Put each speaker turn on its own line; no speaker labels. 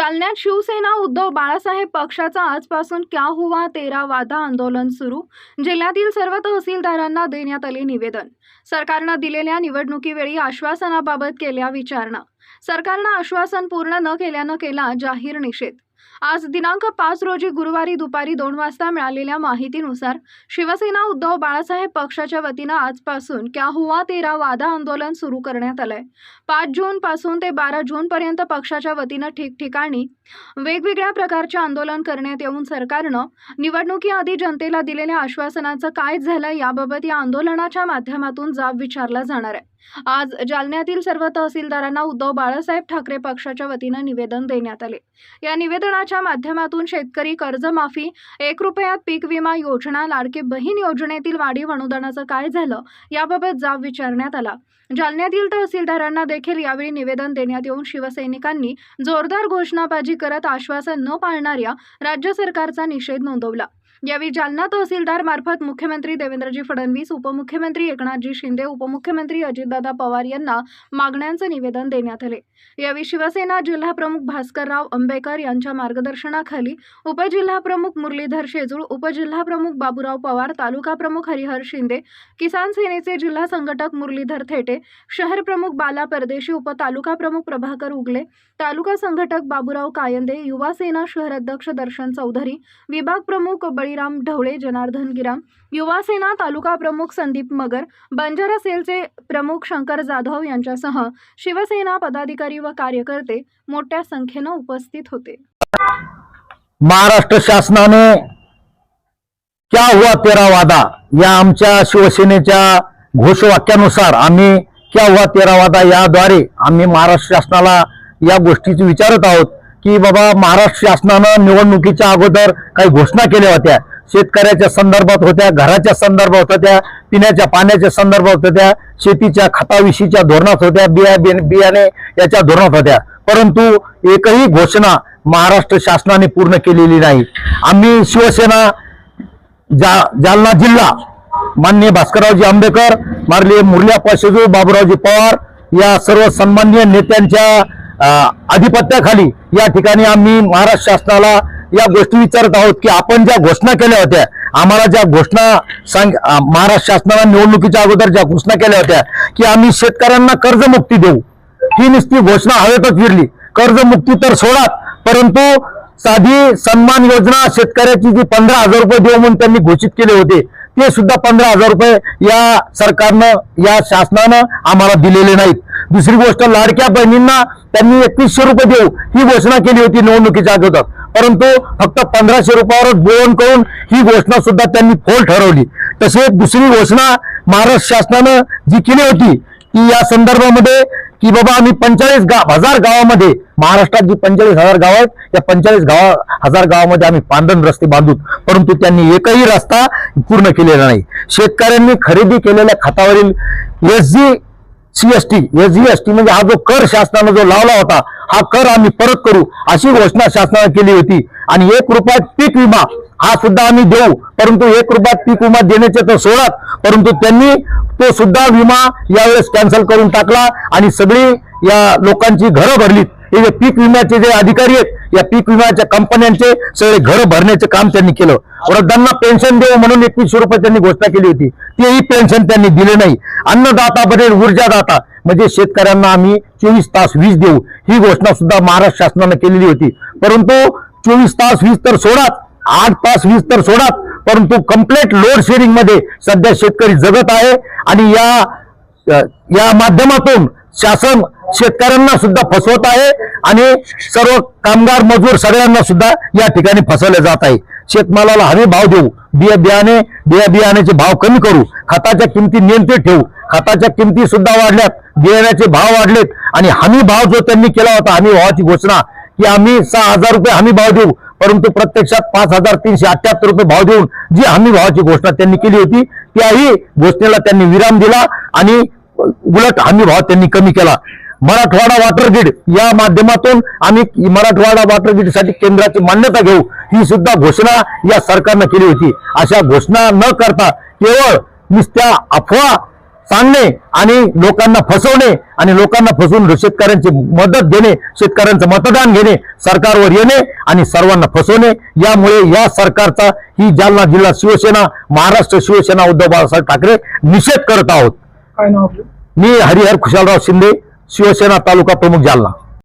जालन्यात शिवसेना उद्धव बाळासाहेब पक्षाचा आजपासून क्या हुवा तेरा वादा आंदोलन सुरू? जिल्ह्यातील सर्व तहसीलदारांना देण्यात आले निवेदन. सरकारनं दिलेल्या निवडणुकीवेळी आश्वासनाबाबत केल्या विचारणा. सरकारनं आश्वासन पूर्ण न केल्यानं केला जाहीर निषेध. आज दिनांक पाच रोजी गुरुवारी दुपारी दोन वाजता मिळालेल्या माहितीनुसार शिवसेना उद्धव बाळासाहेब पक्षाच्या वतीनं आजपासून क्या हुवा तेरा वादा आंदोलन सुरू करण्यात आलंय. पाच जून पासून ते बारा जून पर्यंत पक्षाच्या वतीनं ठिकठिकाणी वेगवेगळ्या प्रकारचे आंदोलन करण्यात येऊन सरकारनं निवडणुकीआधी जनतेला दिलेल्या आश्वासनाचं काय झालं याबाबत या आंदोलनाच्या माध्यमातून जाब विचारला जाणार आहे. आज जालन्यातील सर्व तहसीलदारांना उद्धव बाळासाहेब ठाकरे पक्षाच्या वतीनं निवेदन देण्यात आले. या निवेदनाच्या माध्यमातून शेतकरी कर्जमाफी एक रुपयात पीक विमा योजना लाडके बहीण योजनेतील वाढीव अनुदानाचं काय झालं याबाबत जाब विचारण्यात आला. जालन्यातील तहसीलदारांना देखील यावेळी निवेदन देण्यात येऊन शिवसैनिकांनी जोरदार घोषणाबाजी करत आश्वासन न पाळणाऱ्या राज्य सरकारचा निषेध नोंदवला. यावेळी जालना तहसीलदार मार्फत मुख्यमंत्री देवेंद्रजी फडणवीस उपमुख्यमंत्री एकनाथजी शिंदे उपमुख्यमंत्री अजितदादा पवार यांना मागण्यांचे निवेदन देण्यात आले. यावेळी शिवसेना जिल्हाप्रमुख भास्करराव आंबेकर यांच्या मार्गदर्शनाखाली उपजिल्हाप्रमुख मुरलीधर शेजूळ उपजिल्हाप्रमुख बाबूराव पवार तालुका प्रमुख हरिहर शिंदे किसान सेनेचे जिल्हा संघटक मुरलीधर थेटे शहर प्रमुख बाला परदेशी उपतालुका प्रमुख प्रभाकर उगले तालुका संघटक बाबूराव कायंदे युवा सेना शहर अध्यक्ष दर्शन चौधरी विभाग प्रमुख बळीराम ढवळे जनार्दन गिराम युवासेना तालुका प्रमुख संदीप मगर बंजारा सेलचे प्रमुख शंकर जाधव यांच्यासह शिवसेना पदाधिकारी व कार्यकर्ते मोठ्या संख्येनं उपस्थित होते.
महाराष्ट्र शासनाने क्या हुआ तेरा वादा? या आमच्या शिवसेनेच्या घोषवाक्यानुसार आम्ही क्या हुआ तेरा वादा याद्वारे आम्ही महाराष्ट्र शासनाला या गोष्टीची विचारत आहोत. की बाबा महाराष्ट्र शासनानं निवडणुकीच्या अगोदर काही घोषणा केल्या होत्या. शेतकऱ्याच्या संदर्भात होत्या घराच्या संदर्भात होत्या पिण्याच्या पाण्याच्या संदर्भात होत्या शेतीच्या खताविषयीच्या धोरणात होत्या बिया बियाणे याच्या धोरणात होत्या. परंतु एकही घोषणा महाराष्ट्र शासनाने पूर्ण केलेली नाही. आम्ही शिवसेना जा जालना जिल्हा मान्य भास्कररावजी आंबेकर मारले मुरल्या पाशेजू बाबूरावजी पवार या सर्व सन्मान्य नेत्यांच्या आधिपत्याखाली या ठिकाणी आम्ही महाराष्ट्र शासनाला या गोष्टी विचारत आहोत की आपण ज्या घोषणा केल्या होत्या आम्हाला ज्या घोषणा सांग महाराष्ट्र शासनाला निवडणुकीच्या अगोदर ज्या घोषणा केल्या होत्या की आम्ही शेतकऱ्यांना कर्जमुक्ती देऊ. ही नुसती घोषणा हवेतच फिरली कर्जमुक्ती तर सोडात परंतु साधी सन्मान योजना शेतकऱ्याची जी पंधरा हजार रुपये देऊ म्हणून त्यांनी घोषित केले होते ते सुद्धा पंधरा हजार रुपये या सरकारनं या शासनानं आम्हाला दिलेले नाहीत. दुसरी गोष्ट लाडक्या बहिणींना त्यांनी एकवीसशे रुपये देऊ ही घोषणा केली होती निवडणुकीच्या अगोदर. परंतु फक्त पंधराशे रुपयावरच बोलून करून ही घोषणा सुद्धा त्यांनी फोल ठरवली. तसेच दुसरी घोषणा महाराष्ट्र शासनानं जी केली होती की या संदर्भामध्ये की बाबा आम्ही पंचेचाळीस गाव हजार गावामध्ये महाराष्ट्रात जी पंचेचाळीस हजार गाव आहेत या पंचेचाळीस गावा हजार गावामध्ये आम्ही पांदन रस्ते बांधूत. परंतु त्यांनी एकही रस्ता पूर्ण केलेला नाही. शेतकऱ्यांनी खरेदी केलेल्या खतावरील एस जी सीएसटी एस म्हणजे हा जो कर शासनानं जो लावला होता हा कर आम्ही परत करू अशी घोषणा शासनानं केली होती. आणि एक रुपयात पीक विमा हा सुद्धा आम्ही देऊ. परंतु एक रुपयात पीक विमा देण्याचे तर सोडत परंतु त्यांनी तो सुद्धा विमा यावेळेस कॅन्सल करून टाकला आणि सगळी या लोकांची घरं भरलीत. हे जे पीक विम्याचे जे अधिकारी आहेत या पीक विम्याच्या कंपन्यांचे सगळे घरं भरण्याचे काम त्यांनी केलं. वृद्धांना पेन्शन देऊ म्हणून एकवीसशे रुपये त्यांनी घोषणा केली होती. तेही पेन्शन त्यांनी दिले नाही. अन्नदाता बनेल ऊर्जादाता म्हणजे शेतकऱ्यांना आम्ही चोवीस तास वीज देऊ ही घोषणा सुद्धा महाराष्ट्र शासनानं केलेली होती. परंतु चोवीस तास वीज तर सोडात आठ तास वीज तर सोडात परंतु कंप्लीट लोड शेडिंगमध्ये सध्या शेतकरी जगत आहे आणि या या माध्यमातून शासन शेतकऱ्यांना सुद्धा फसवत आहे आणि सर्व कामगार मजूर सगळ्यांना सुद्धा या ठिकाणी फसवले जात आहे. शेतमालाला हमी भाव देऊ. बिया बियाणे बिया बियाण्याचे भाव कमी करू. खताच्या किमती नियंत्रित ठेवू. खताच्या किमती सुद्धा वाढल्यात. बियाण्याचे भाव वाढलेत. आणि हमी भाव जो त्यांनी केला होता हमी भावाची घोषणा की आम्ही सहा हजार रुपये हमी भाव देऊ. परंतु प्रत्यक्षात पाच हजार तीनशे अठ्याहत्तर रुपये भाव देऊन जी हमी भावाची घोषणा त्यांनी केली होती त्याही घोषणेला त्यांनी विराम दिला आणि उलट हमी भाव त्यांनी कमी केला. मराठवाडा वॉटर ग्रीड या माध्यमातून आम्ही मराठवाडा वॉटर ग्रीडसाठी केंद्राची मान्यता घेऊ. ही सुद्धा घोषणा या सरकारनं केली होती. अशा घोषणा न करता केवळ नुसत्या अफवा सांगणे आणि लोकांना फसवणे आणि लोकांना फसवून शेतकऱ्यांची मदत घेणे शेतकऱ्यांचं मतदान घेणे सरकारवर येणे आणि सर्वांना फसवणे यामुळे या सरकारचा ही जालना जिल्हा शिवसेना महाराष्ट्र शिवसेना उद्धव बाळासाहेब ठाकरे निषेध करत आहोत. मी हरिहर खुशालराव शिंदे. शिवसेना तालुका प्रमुख जालना.